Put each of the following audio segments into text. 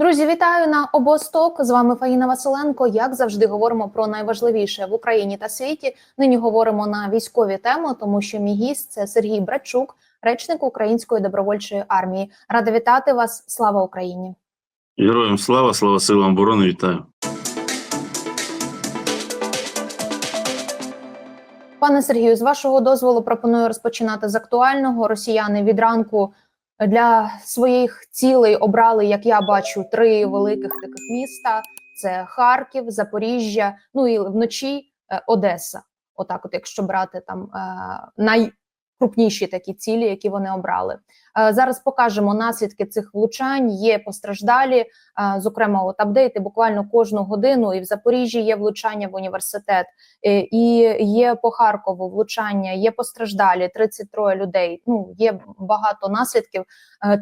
Друзі, вітаю на обосток. З вами Фаїна Василенко. Як завжди, говоримо про найважливіше в Україні та світі. Нині говоримо на військові теми, тому що мій гість це Сергій Брачук, речник Української добровольчої армії. Рада вітати вас. Слава Україні! Героям слава, слава силам оборони, вітаю. Пане Сергію, з вашого дозволу пропоную розпочинати з актуального. Росіяни від ранку для своїх цілей обрали, як я бачу, три великих таких міста: це Харків, Запоріжжя, ну і вночі е, Одеса. Отак, от, якщо брати там е, найкрупніші такі цілі, які вони обрали. Е, Зараз покажемо наслідки цих влучань. Є постраждалі, е, зокрема, от апдейти буквально кожну годину. І в Запоріжжі є влучання в університет, е, і є по Харкову влучання, є постраждалі 33 людей. Ну є багато наслідків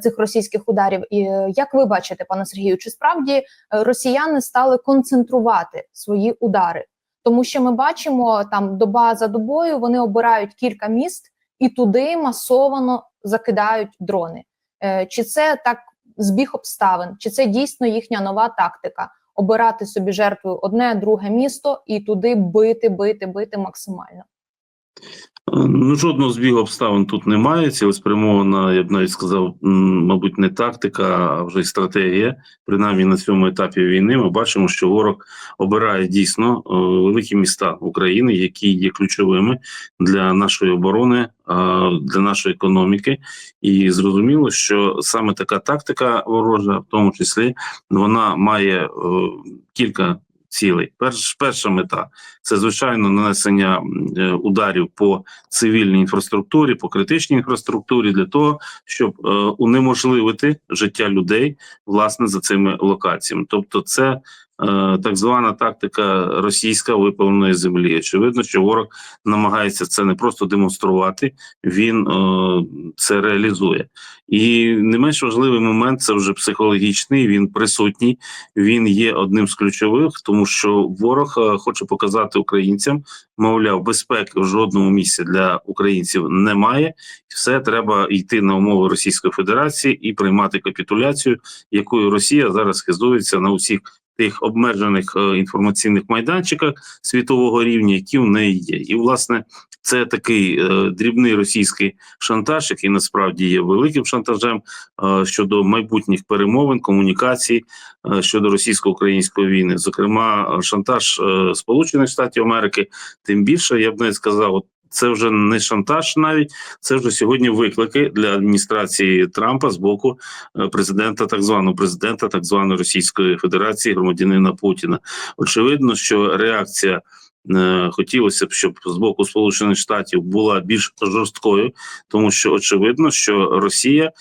цих російських ударів. І як ви бачите, пане Сергію, чи справді росіяни стали концентрувати свої удари? Тому що ми бачимо там доба за добою, вони обирають кілька міст і туди масовано закидають дрони. Е, Чи це так збіг обставин, чи це дійсно їхня нова тактика? Обирати собі жертвою одне, друге місто і туди бити, бити, бити максимально. Ну, жодного збігу обставин тут немає. Цілеспрямована, я б навіть сказав, мабуть, не тактика, а вже й стратегія. Принаймні на цьому етапі війни ми бачимо, що ворог обирає дійсно е, великі міста України, які є ключовими для нашої оборони, е, для нашої економіки. І зрозуміло, що саме така тактика ворожа, в тому числі, вона має е, кілька. Цілей, перш перша мета це звичайно нанесення е, ударів по цивільній інфраструктурі, по критичній інфраструктурі для того, щоб е, унеможливити життя людей власне за цими локаціями. Тобто, це так звана тактика російська випаленої землі. Очевидно, що ворог намагається це не просто демонструвати, він е, це реалізує. І не менш важливий момент це вже психологічний. Він присутній, він є одним з ключових, тому що ворог е, хоче показати українцям, мовляв, безпеки в жодному місці для українців немає. Все треба йти на умови Російської Федерації і приймати капітуляцію, якою Росія зараз хизується на усіх тих обмежених е, інформаційних майданчиках світового рівня, які в неї є, і власне це такий е, дрібний російський шантаж, який насправді є великим шантажем е, щодо майбутніх перемовин, комунікацій щодо російсько-української війни, зокрема, шантаж Сполучених Штатів Америки. Тим більше я б навіть сказав, от це вже не шантаж, навіть це вже сьогодні виклики для адміністрації Трампа з боку е, президента, так званого президента, так званої Російської Федерації, громадянина Путіна. Очевидно, що реакція. е, Хотілося б, щоб з боку Сполучених Штатів була більш жорсткою, тому що очевидно, що Росія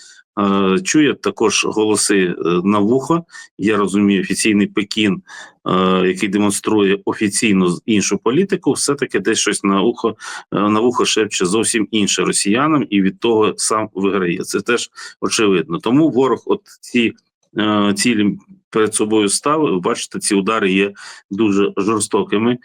чує також голоси е, на вухо. Я розумію, офіційний Пекін, е, який демонструє офіційну іншу політику, все таки десь щось на ухо е, на вухо шепче зовсім інше росіянам, і від того сам виграє. Це теж очевидно. Тому ворог, от ці цілі перед собою ставив. Ви Бачите, ці удари є дуже жорстокими. Е,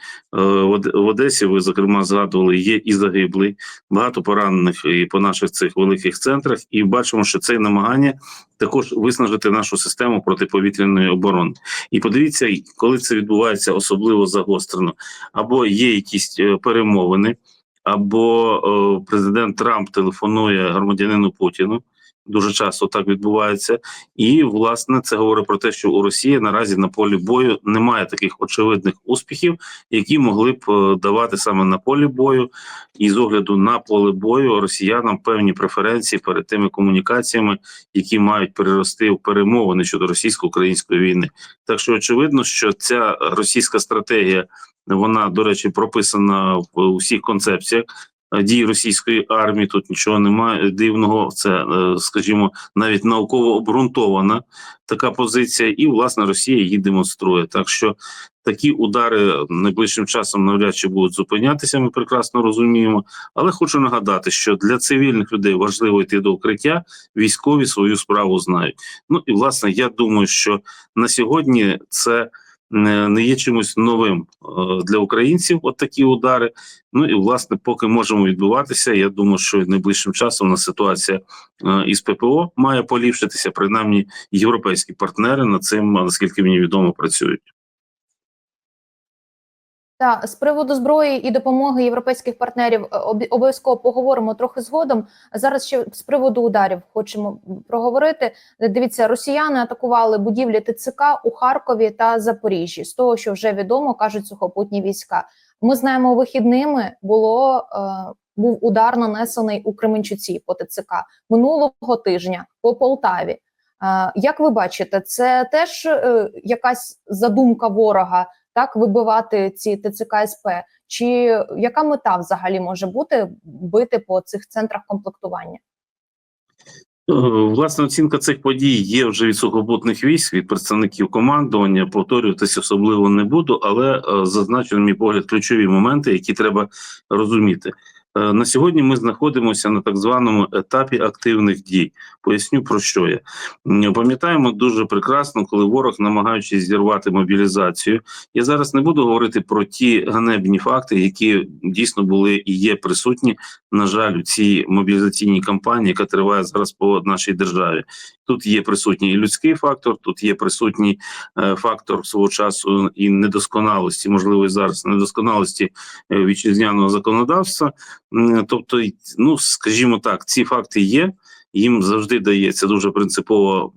в Одесі ви зокрема згадували, є і загиблий, багато поранених і по наших цих великих центрах. І бачимо, що це намагання також виснажити нашу систему протиповітряної оборони. І подивіться, коли це відбувається особливо загострено, або є якісь е, перемовини, або е, президент Трамп телефонує громадянину Путіну. Дуже часто так відбувається, і власне це говорить про те, що у Росії наразі на полі бою немає таких очевидних успіхів, які могли б е, давати саме на полі бою, і з огляду на поле бою росіянам певні преференції перед тими комунікаціями, які мають перерости в перемовини щодо російсько-української війни. Так що очевидно, що ця російська стратегія вона, до речі, прописана в усіх концепціях. Е, Дій російської армії тут нічого немає дивного. Це, е, скажімо, навіть науково обґрунтована така позиція, і власне Росія її демонструє. Так що такі удари найближчим часом навряд чи будуть зупинятися. Ми прекрасно розуміємо. Але хочу нагадати, що для цивільних людей важливо йти до укриття. Військові свою справу знають. Ну і власне, я думаю, що на сьогодні це не є чимось новим е, для українців. От такі удари. Ну і власне, поки можемо відбуватися. Я думаю, що найближчим часом на ситуація е, із ППО має поліпшитися. Принаймні, європейські партнери над цим, наскільки мені відомо, працюють. Та з приводу зброї і допомоги європейських партнерів е, обов'язково поговоримо трохи згодом. Зараз ще з приводу ударів хочемо проговорити. Дивіться, росіяни атакували будівлі ТЦК у Харкові та Запоріжжі. З того, що вже відомо, кажуть сухопутні війська. Ми знаємо, вихідними було е, був удар нанесений у Кременчуці по ТЦК минулого тижня по Полтаві. Е, як ви бачите, це теж е, якась задумка ворога так вибивати ці ТЦК СП? Чи яка мета взагалі може бути бити по цих центрах комплектування? Власна, Власне, оцінка цих подій є вже від сухопутних військ, від представників командування. Повторюватися особливо не буду, але е, зазначу, на мій погляд, ключові моменти, які треба розуміти. Е, На сьогодні ми знаходимося на так званому етапі активних дій. Поясню про що я пам'ятаємо дуже прекрасно, коли ворог, намагаючись зірвати мобілізацію. Я зараз не буду говорити про ті ганебні факти, які дійсно були і є присутні на жаль, у цій мобілізаційній кампанії, яка триває зараз по нашій державі. Тут є присутній людський фактор, тут є присутній е, фактор свого часу і недосконалості, можливо, і зараз недосконалості е, вітчизняного законодавства. Тобто, ну скажімо так, ці факти є. Їм завжди дається дуже принципова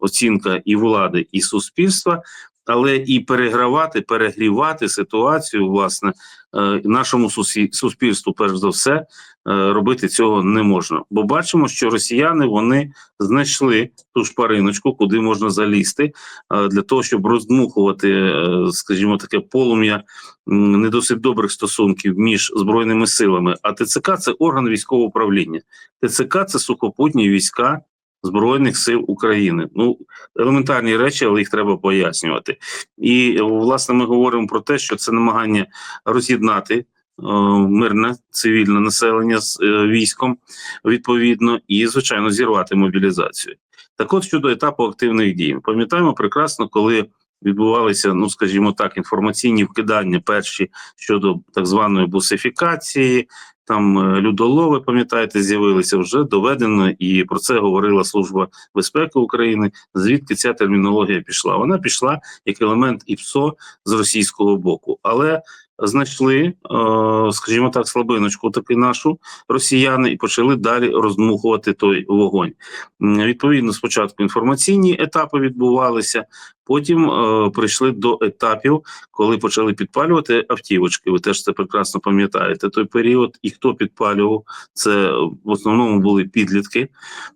оцінка і влади, і суспільства, але і перегравати, перегрівати ситуацію, власне, е, нашому суспільству, перш за все, е, робити цього не можна. Бо бачимо, що росіяни вони знайшли ту шпариночку, куди можна залізти, е, для того, щоб роздмухувати, скажімо, таке полум'я не досить добрих стосунків між збройними силами. А ТЦК це орган військового управління. ТЦК це сухопутні війська. Збройних сил України, ну елементарні речі, але їх треба пояснювати. І власне ми говоримо про те, що це намагання роз'єднати е, мирне цивільне населення з е, військом відповідно, і звичайно зірвати мобілізацію. Так, от щодо етапу активних дій, пам'ятаємо прекрасно, коли відбувалися, ну скажімо так, інформаційні вкидання перші щодо так званої бусифікації. Там е, людолови, пам'ятаєте, з'явилися вже доведено, і про це говорила служба безпеки України. Звідки ця термінологія пішла? Вона пішла як елемент ІПСО з російського боку, але знайшли, е, скажімо так, слабиночку таки нашу росіяни і почали далі роздмухувати той вогонь. Відповідно, спочатку інформаційні етапи відбувалися, потім е, прийшли до етапів, коли почали підпалювати автівочки. Ви теж це прекрасно пам'ятаєте. Той період, і хто підпалював, це в основному були підлітки,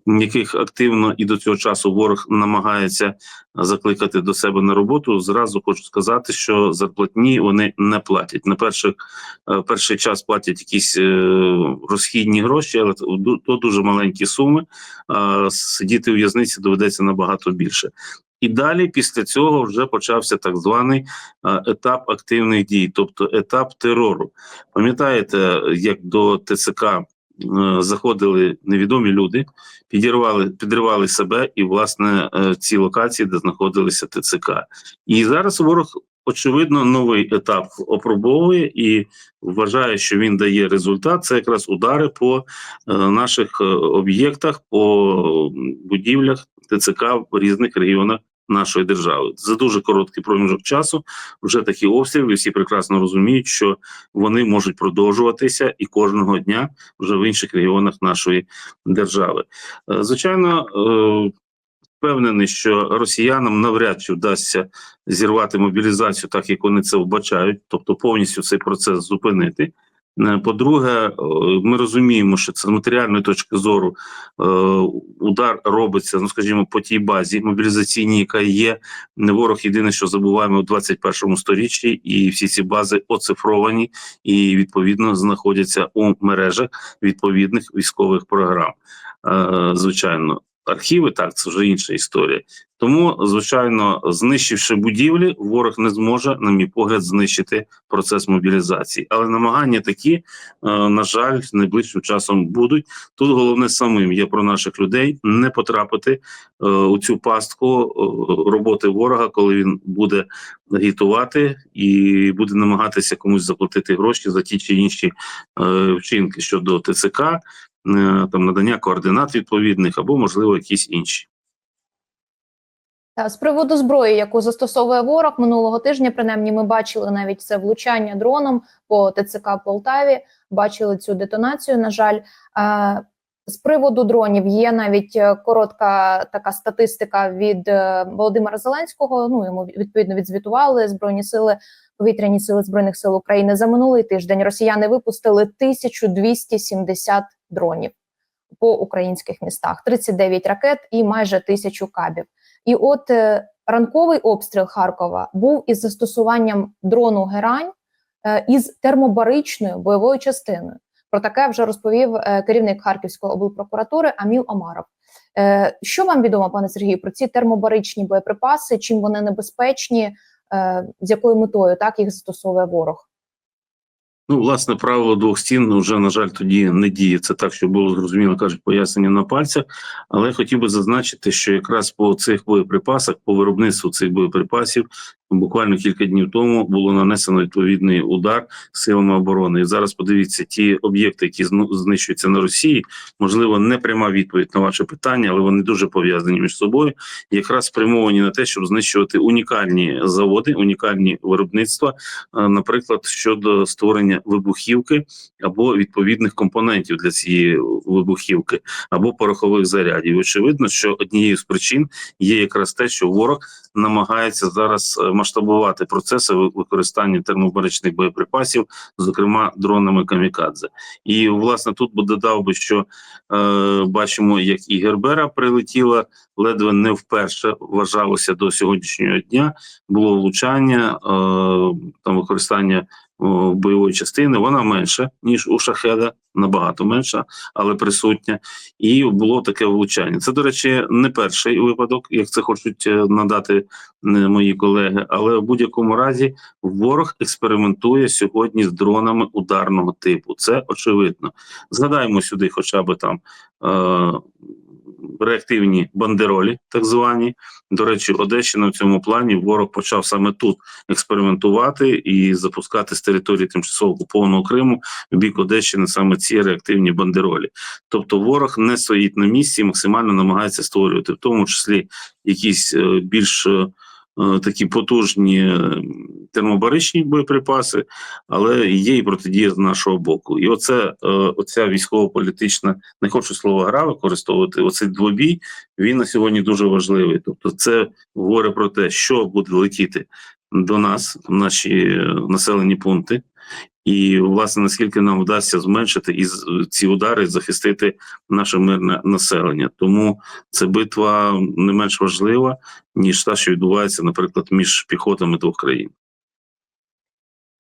яких активно і до цього часу ворог намагається закликати до себе на роботу. Зразу хочу сказати, що зарплатні вони не платять. На перших е, перший час платять якісь е, розхідні гроші, але то дуже маленькі суми. А сидіти у в'язниці доведеться набагато більше. І далі після цього вже почався так званий етап активних дій, тобто етап терору. Пам'ятаєте, як до ТЦК е, заходили невідомі люди, підірвали, підривали себе і власне е, ці локації, де знаходилися ТЦК. І зараз ворог. Очевидно, новий етап опробовує і вважає, що він дає результат. Це якраз удари по е, наших об'єктах, по будівлях ТЦК в різних регіонах нашої держави. За дуже короткий проміжок часу вже такі обстріли. Всі прекрасно розуміють, що вони можуть продовжуватися і кожного дня вже в інших регіонах нашої держави. Е, Звичайно, е, впевнений, що росіянам навряд чи вдасться зірвати мобілізацію, так як вони це вбачають, тобто повністю цей процес зупинити. Е, По-друге, е, ми розуміємо, що це з матеріальної точки зору е, удар робиться, ну скажімо, по тій базі мобілізаційній, яка є. Ворог єдине, що забуваємо у 21 сторіччі, і всі ці бази оцифровані і відповідно знаходяться у мережах відповідних військових програм. Звичайно, архіви, так це вже інша історія. Тому, звичайно, знищивши будівлі, ворог не зможе, на мій погляд, знищити процес мобілізації. Але намагання такі, е, на жаль, найближчим часом будуть. Тут головне самим є про наших людей не потрапити е, у цю пастку е, роботи ворога, коли він буде агітувати і буде намагатися комусь заплатити гроші за ті чи інші вчинки щодо ТЦК, там надання координат відповідних або можливо якісь інші. Та з приводу зброї, яку застосовує ворог минулого тижня, принаймні ми бачили навіть це влучання дроном по ТЦК Полтаві. Бачили цю детонацію. На жаль, Е, з приводу дронів є навіть е, коротка така статистика від е, Володимира Зеленського. Ну йому відповідно відзвітували збройні сили. Повітряні сили збройних сил України за минулий тиждень росіяни випустили 1270 дронів по українських містах, 39 ракет і майже тисячу кабів. І от е, ранковий обстріл Харкова був із застосуванням дрону Герань е, із термобаричною бойовою частиною. Про таке вже розповів е, керівник Харківської облпрокуратури Аміл Омаров. Е, що вам відомо, пане Сергію, про ці термобаричні боєприпаси? Чим вони небезпечні? Е, з якою метою так їх застосовує ворог? Ну, власне, правило двох стін вже, на жаль, тоді не діє. Це так, що було зрозуміло, кажуть, пояснення на пальцях. Але хотів би зазначити, що якраз по цих боєприпасах, по виробництву цих боєприпасів, буквально кілька днів тому було нанесено відповідний удар силами оборони. І зараз подивіться ті об'єкти, які знищуються на Росії. Можливо, не пряма відповідь на ваше питання, але вони дуже пов'язані між собою. Якраз спрямовані на те, щоб знищувати унікальні заводи, унікальні виробництва, е, наприклад, щодо створення вибухівки або відповідних компонентів для цієї вибухівки, або порохових зарядів. Очевидно, що однією з причин є якраз те, що ворог намагається зараз е, масштабувати процеси використання термобаричних боєприпасів, зокрема дронами камікадзе. І власне тут би додав би, що е, бачимо, як і Гербера прилетіла ледве не вперше. Вважалося до сьогоднішнього дня. Було влучання е, там використання бойової частини. Вона менша ніж у шахеда, набагато менша, але присутня. І було таке влучання. Це, до речі, не перший випадок, як це хочуть е, надати е, мої колеги. Але в будь-якому разі ворог експериментує сьогодні з дронами ударного типу. Це очевидно. Згадаємо сюди, хоча б там. Е- Реактивні бандеролі, так звані. До речі, Одещина в цьому плані ворог почав саме тут експериментувати і запускати з території тимчасово окупованого Криму в бік Одещини саме ці реактивні бандеролі. Тобто ворог не стоїть на місці, максимально намагається створювати, в тому числі якісь е, більш е, такі потужні е, термобаричні боєприпаси, але є і протидія з нашого боку. І оце е, оця військово-політична, не хочу слово гра використовувати. Оцей двобій він на сьогодні дуже важливий. Тобто, це говорить про те, що буде летіти до нас, в наші е, населені пункти. І власне наскільки нам вдасться зменшити і ці удари захистити наше мирне населення, тому це битва не менш важлива ніж та, що відбувається, наприклад, між піхотами двох країн.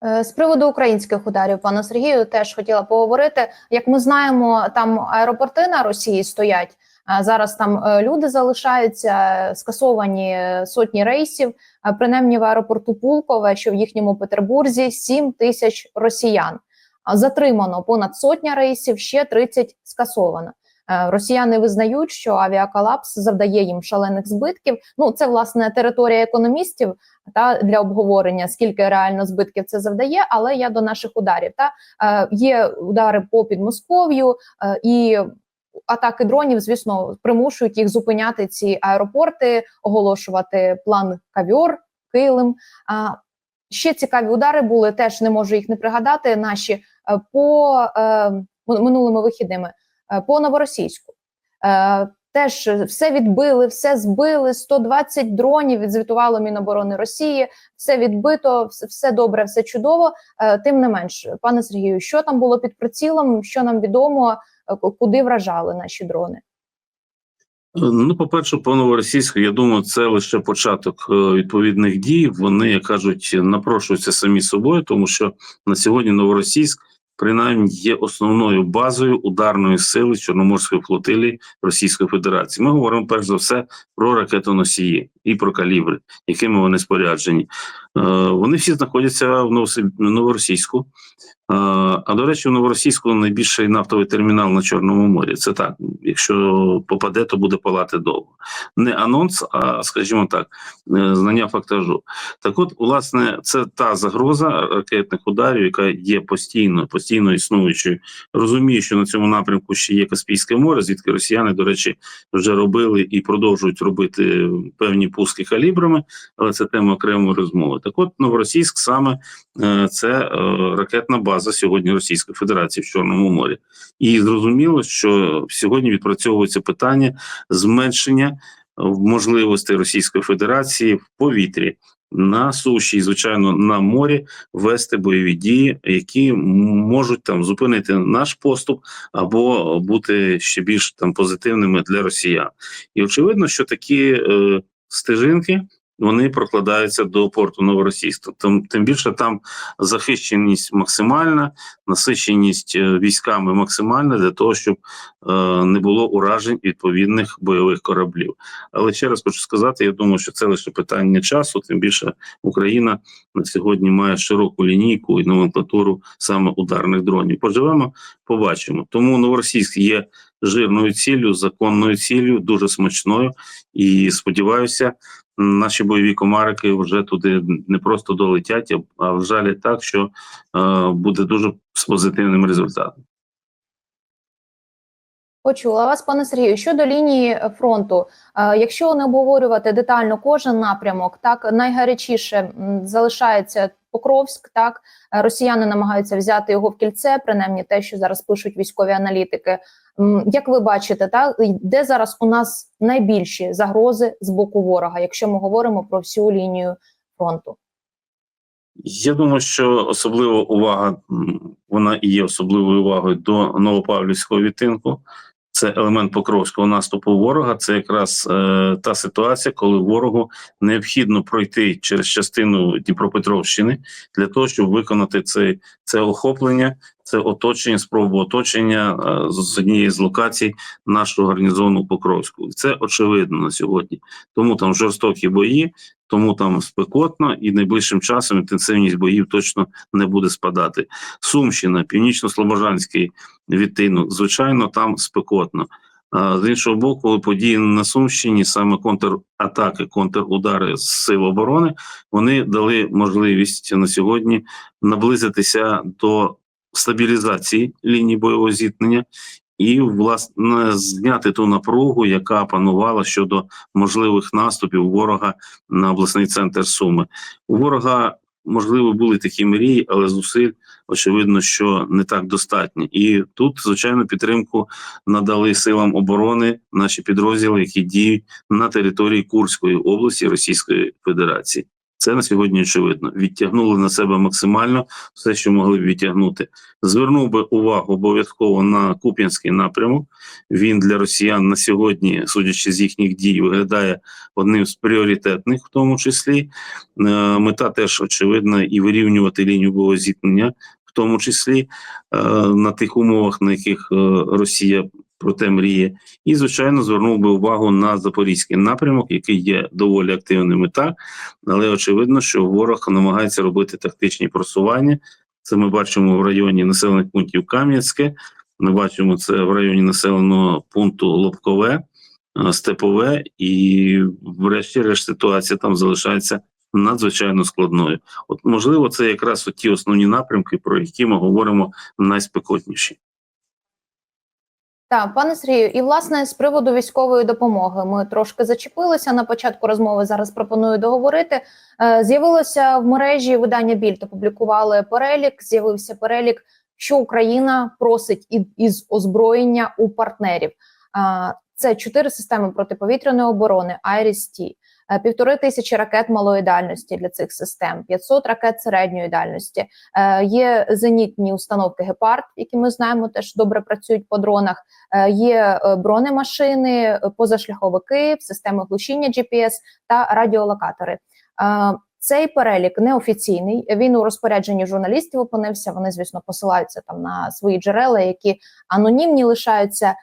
Е, З приводу українських ударів, пане Сергію, теж хотіла поговорити. Як ми знаємо, там аеропорти на Росії стоять. Зараз там е, люди залишаються, скасовані сотні рейсів. Принаймні в аеропорту Пулкове, що в їхньому Петербурзі, 7 тисяч росіян. Затримано понад сотня рейсів, ще 30 скасовано. Е, Росіяни визнають, що авіаколапс завдає їм шалених збитків. Ну це власне територія економістів та для обговорення, скільки реально збитків це завдає. Але я до наших ударів та е, є удари по Підмосков'ю е, і атаки дронів, звісно, примушують їх зупиняти ці аеропорти, оголошувати план кавьор, килим. А ще цікаві удари були. Теж не можу їх не пригадати. Наші е, по е, минулими вихідними е, по новоросійську. Е, Теж все відбили, все збили. 120 дронів відзвітувало Міноборони Росії. Все відбито, все, добре, все чудово. Е, Тим не менш, пане Сергію, що там було під прицілом? Що нам відомо, куди вражали наші дрони? Ну, по-перше, по новоросійську, я думаю, це лише початок е, відповідних дій. Вони, як кажуть, напрошуються самі собою, тому що на сьогодні новоросійськ принаймні є основною базою ударної сили Чорноморської флотилії Російської Федерації. Ми говоримо перш за все про ракетоносії і про калібри, якими вони споряджені. Е, вони всі знаходяться в Новоросійську. Е, А до речі, в Новоросійську найбільший нафтовий термінал на Чорному морі. Це так. Якщо попаде, то буде палати довго. Не анонс, а скажімо так, е, знання фактажу. Так, от, власне, це та загроза ракетних ударів, яка є постійно, постійно існуючою. Розумію, що на цьому напрямку ще є Каспійське море, звідки росіяни, до речі, вже робили і продовжують робити певні пуски калібрами, але це тема окремої розмови. Так, от новоросійськ саме е, це е, ракетна база сьогодні Російської Федерації в Чорному морі. І зрозуміло, що сьогодні відпрацьовується питання зменшення е, можливостей Російської Федерації в повітрі. На суші і звичайно на морі вести бойові дії, які можуть там зупинити наш поступ або бути ще більш там позитивними для росіян. І очевидно, що такі е, стежинки вони прокладаються до порту Новоросійська. Тим, тим більше там захищеність максимальна, насиченість е, військами максимальна для того, щоб е, не було уражень відповідних бойових кораблів. Але ще раз хочу сказати: я думаю, що це лише питання часу. Тим більше Україна на сьогодні має широку лінійку і номенклатуру саме ударних дронів. Поживемо, побачимо. Тому новоросійськ є жирною ціллю, законною ціллю, дуже смачною. І сподіваюся, наші бойові комарики вже туди не просто долетять, а- а вжалять так, що е, буде дуже з позитивним результатом. Почула вас, пане Сергію. Щодо лінії фронту, е, якщо не обговорювати детально кожен напрямок, так найгарячіше залишається Покровськ. Так росіяни намагаються взяти його в кільце, принаймні те, що зараз пишуть військові аналітики. Як ви бачите, так де зараз у нас найбільші загрози з боку ворога, якщо ми говоримо про всю лінію фронту? Я думаю, що особлива увага вона і є особливою увагою до Новопавлівського відтинку. Це елемент покровського наступу ворога. Це якраз е, та ситуація, коли ворогу необхідно пройти через частину Дніпропетровщини для того, щоб виконати це, це охоплення, це оточення, спробу оточення е, з однієї з локацій нашого гарнізону Покровську. Це очевидно на сьогодні. Тому там жорстокі бої, тому там спекотно, і найближчим часом інтенсивність боїв точно не буде спадати. Сумщина, північно-слобожанський відтинок, звичайно, там спекотно. А з іншого боку, події на Сумщині, саме контратаки, контрудари з сил оборони, вони дали можливість на сьогодні наблизитися до стабілізації лінії бойового зіткнення і власне зняти ту напругу, яка панувала щодо можливих наступів ворога на обласний центр Суми. У ворога можливо були такі мрії, але зусиль очевидно, що не так достатньо. І тут, звичайно, підтримку надали силам оборони наші підрозділи, які діють на території Курської області Російської Федерації. Це на сьогодні очевидно. Відтягнули на себе максимально все, що могли б відтягнути. Звернув би увагу обов'язково на Куп'янський напрямок. Він для росіян на сьогодні, судячи з їхніх дій, виглядає одним з пріоритетних, в тому числі. Е, Мета теж очевидна і вирівнювати лінію бойового зіткнення, в тому числі е, на тих умовах, на яких е, Росія про те мріє. І, звичайно, звернув би увагу на запорізький напрямок, який є доволі активним і так, але очевидно, що ворог намагається робити тактичні просування. Це ми бачимо в районі населених пунктів Кам'янське. Ми бачимо це в районі населеного пункту Лобкове, е, Степове, і, врешті-решт, ситуація там залишається надзвичайно складною. От, можливо, це якраз от ті основні напрямки, про які ми говоримо найспекотніші. Так, пане Сергію, і власне з приводу військової допомоги ми трошки зачепилися на початку розмови. Зараз пропоную договорити. Е, З'явилося в мережі видання Більд, опублікували перелік. З'явився перелік, що Україна просить із озброєння у партнерів. Е, Це чотири системи протиповітряної оборони е, півтори тисячі ракет малої дальності для цих систем, 500 ракет середньої дальності. Е, Є зенітні установки Гепард, які ми знаємо, теж добре працюють по дронах. Е, Є е, бронемашини, е, позашляховики, системи глушіння GPS та радіолокатори. Е, Цей перелік неофіційний. Він у розпорядженні журналістів опинився. Вони, звісно, посилаються там на свої джерела, які анонімні лишаються.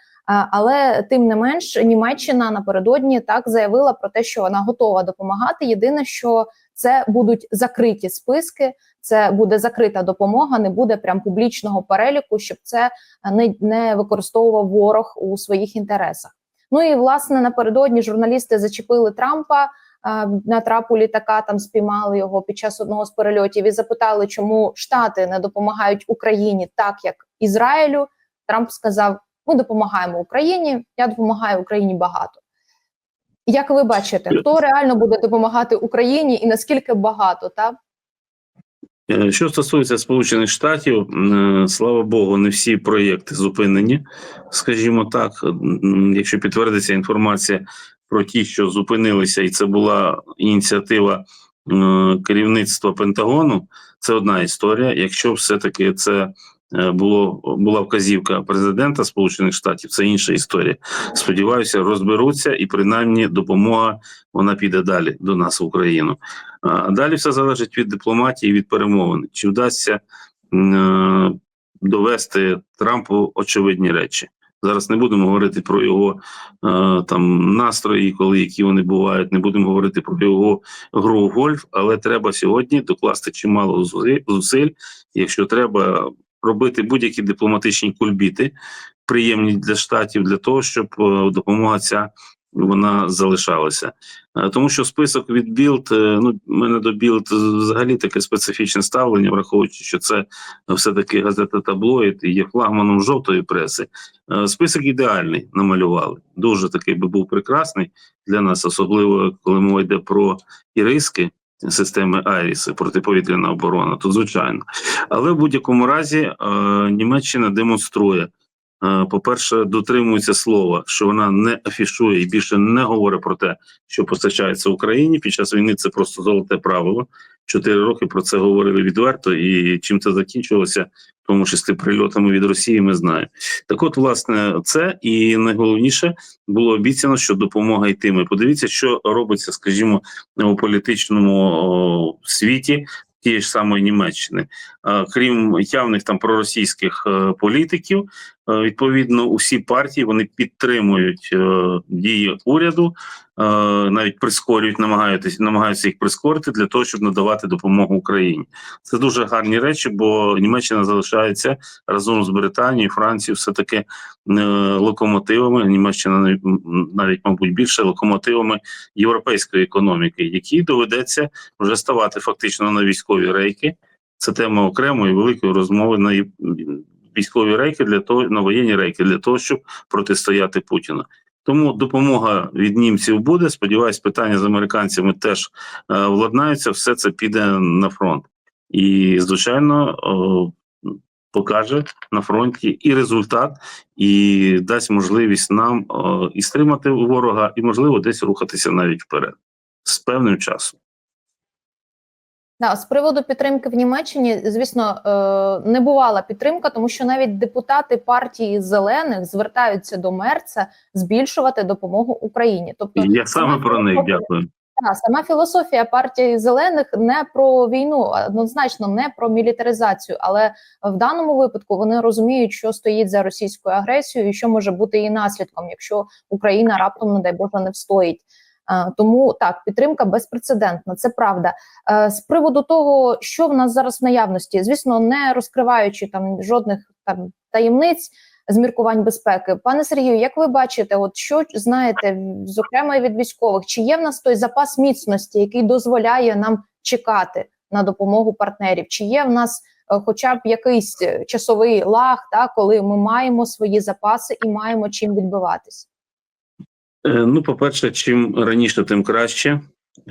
Але тим не менш, Німеччина напередодні так заявила про те, що вона готова допомагати. Єдине, що це будуть закриті списки, це буде закрита допомога, не буде прям публічного переліку, щоб це не, не використовував ворог у своїх інтересах. Ну і власне напередодні журналісти зачепили Трампа а, на трапу літака. Там спіймали його під час одного з перельотів і запитали, чому Штати не допомагають Україні так, як Ізраїлю. Трамп сказав: Ми допомагаємо Україні. Я допомагаю Україні багато. Як ви бачите, хто реально буде допомагати Україні і наскільки багато? Та Е, Що стосується Сполучених Штатів, е, слава Богу, не всі проєкти зупинені, скажімо так. Якщо підтвердиться інформація про ті, що зупинилися, і це була ініціатива е, керівництва Пентагону, це одна історія. Якщо все-таки це було була вказівка президента Сполучених Штатів, це інша історія. Сподіваюся, розберуться, і принаймні допомога вона піде далі до нас в Україну. А далі все залежить від дипломатії, від перемовин. Чи вдасться е, довести Трампу очевидні речі? Зараз не будемо говорити про його е, там настрої, коли які вони бувають. Не будемо говорити про його гру в гольф, але треба сьогодні докласти чимало зусиль, якщо треба робити будь-які дипломатичні кульбіти, приємні для штатів, для того, щоб е, допомога ця вона залишалася. Е, Тому що список від Білд, е, ну мене до Білд взагалі таке специфічне ставлення, враховуючи, що це все таки газета таблоїд і є флагманом жовтої преси. Список ідеальний намалювали. Дуже такий би був прекрасний для нас, особливо коли мова йде про іриски. Системи Айріс, протиповітряна оборона, то звичайно. Але в будь-якому разі е, Німеччина демонструє по-перше, дотримується слова, що вона не афішує і більше не говорить про те, що постачається Україні. Під час війни це просто золоте правило. Чотири роки про це говорили відверто, і чим це закінчилося, в тому числі прильотами від Росії, ми знаємо. Так, от, власне, це і найголовніше було обіцяно, що допомога йтиме. Подивіться, що робиться, скажімо, у політичному світі. Тієї ж самої Німеччини, Е, крім явних там проросійських е, політиків, Е, Відповідно, усі партії вони підтримують е, дії уряду, е, навіть прискорюють, намагаються, намагаються їх прискорити для того, щоб надавати допомогу Україні. Це дуже гарні речі, бо Німеччина залишається разом з Британією, Францією, все таки е, локомотивами. Німеччина навіть, мабуть, більше локомотивами європейської економіки, які доведеться вже ставати фактично на військові рейки. Це тема окремої великої розмови на військові рейки для того, на воєнні рейки для того, щоб протистояти Путіну. Тому допомога від німців буде. Сподіваюсь, питання з американцями теж е, владнаються. Все це піде на фронт, і звичайно о, покаже на фронті і результат, і дасть можливість нам о, і стримати ворога, і можливо десь рухатися навіть вперед з певним часом. Да, з приводу підтримки в Німеччині, звісно, е, не бувала підтримка, тому що навіть депутати партії зелених звертаються до Мерца збільшувати допомогу Україні. Тобто, Я саме про них дякую. та, сама філософія партії зелених не про війну, однозначно не про мілітаризацію. Але в даному випадку вони розуміють, що стоїть за російською агресією, і що може бути її наслідком, якщо Україна раптом, не дай Боже, не встоїть. Е, Тому так, підтримка безпрецедентна, це правда. Е, З приводу того, що в нас зараз в наявності, звісно, не розкриваючи там жодних там таємниць з міркувань безпеки. Пане Сергію, як ви бачите, от що знаєте, зокрема від військових, чи є в нас той запас міцності, який дозволяє нам чекати на допомогу партнерів? Чи є в нас е, хоча б якийсь часовий лаг, та коли ми маємо свої запаси і маємо чим відбиватись? Е, Ну, по-перше, чим раніше, тим краще.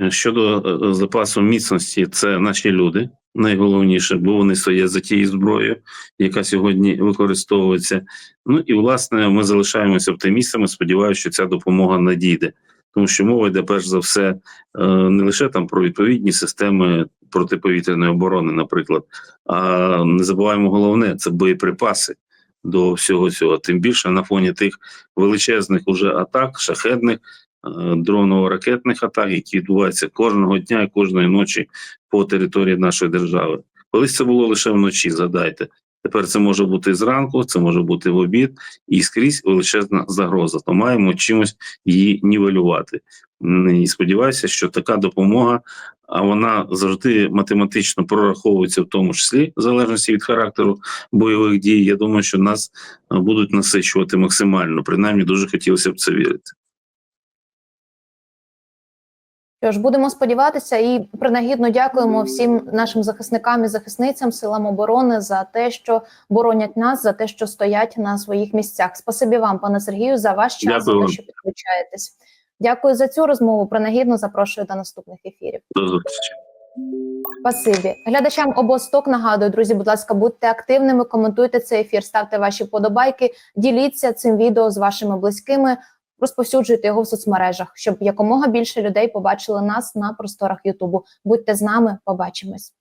Е, Щодо е, запасу міцності, це наші люди найголовніше, бо вони стоять за тією зброєю, яка сьогодні використовується. Ну і власне ми залишаємося оптимістами. Сподіваюся, що ця допомога надійде, тому що мова йде перш за все не лише там про відповідні системи протиповітряної оборони, наприклад, а не забуваємо головне це боєприпаси до всього цього. Тим більше на фоні тих величезних уже атак, шахедних, дроново-ракетних атак, які відбуваються кожного дня і кожної ночі по території нашої держави. Колись це було лише вночі, згадайте. Тепер це може бути зранку, це може бути в обід, і скрізь величезна загроза. То маємо чимось її нівелювати. І сподіваюся, що така допомога, а вона завжди математично прораховується, в тому числі в залежності від характеру бойових дій. Я думаю, що нас е, будуть насичувати максимально. Принаймні, дуже хотілося б це вірити. Що ж, будемо сподіватися і принагідно дякуємо всім нашим захисникам і захисницям, силам оборони за те, що боронять нас, за те, що стоять на своїх місцях. Спасибі вам, пане Сергію, за ваш час, Дякую за те, що підключаєтесь. Дякую за цю розмову. Принагідно запрошую до наступних ефірів. До зустрічі. Спасибі глядачам обосток. Нагадую, друзі, будь ласка, будьте активними, коментуйте цей ефір, ставте ваші подобайки, діліться цим відео з вашими близькими, розповсюджуйте його в соцмережах, щоб якомога більше людей побачили нас на просторах Ютубу. Будьте з нами, побачимось.